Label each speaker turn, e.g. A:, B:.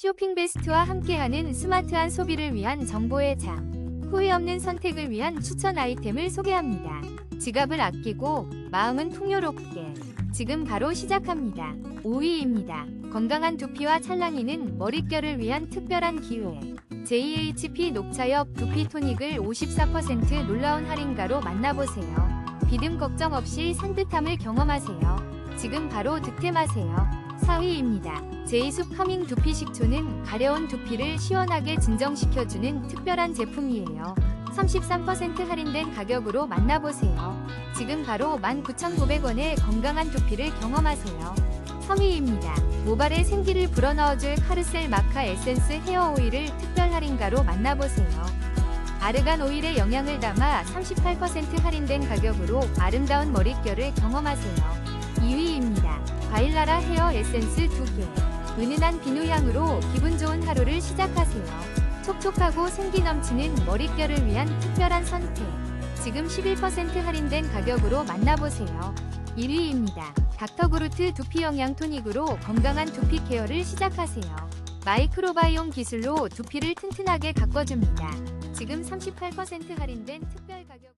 A: 쇼핑 베스트와 함께하는 스마트한 소비를 위한 정보의 장. 후회 없는 선택을 위한 추천 아이템을 소개합니다. 지갑을 아끼고 마음은 풍요롭게. 지금 바로 시작합니다. 5위입니다. 건강한 두피와 찰랑이는 머릿결을 위한 특별한 기회. JHP 녹차엽 두피 토닉을 54% 놀라운 할인가로 만나보세요. 비듬 걱정 없이 산뜻함을 경험하세요. 지금 바로 득템하세요. 4위입니다. 제이숲 커밍 두피 식초는 가려운 두피를 시원하게 진정시켜주는 특별한 제품이에요. 33% 할인된 가격으로 만나보세요. 지금 바로 19,900원에 건강한 두피를 경험하세요. 3위입니다. 모발에 생기를 불어넣어줄 카르셀 마카 에센스 헤어 오일을 특별 할인가로 만나보세요. 아르간 오일의 영양을 담아 38% 할인된 가격으로 아름다운 머릿결을 경험하세요. 2위입니다. 바일라라 헤어 에센스 2개. 은은한 비누향으로 기분 좋은 하루를 시작하세요. 촉촉하고 생기 넘치는 머릿결을 위한 특별한 선택. 지금 11% 할인된 가격으로 만나보세요. 1위입니다. 닥터그루트 두피 영양 토닉으로 건강한 두피 케어를 시작하세요. 마이크로바이옴 기술로 두피를 튼튼하게 가꿔줍니다. 지금 38% 할인된 특별 가격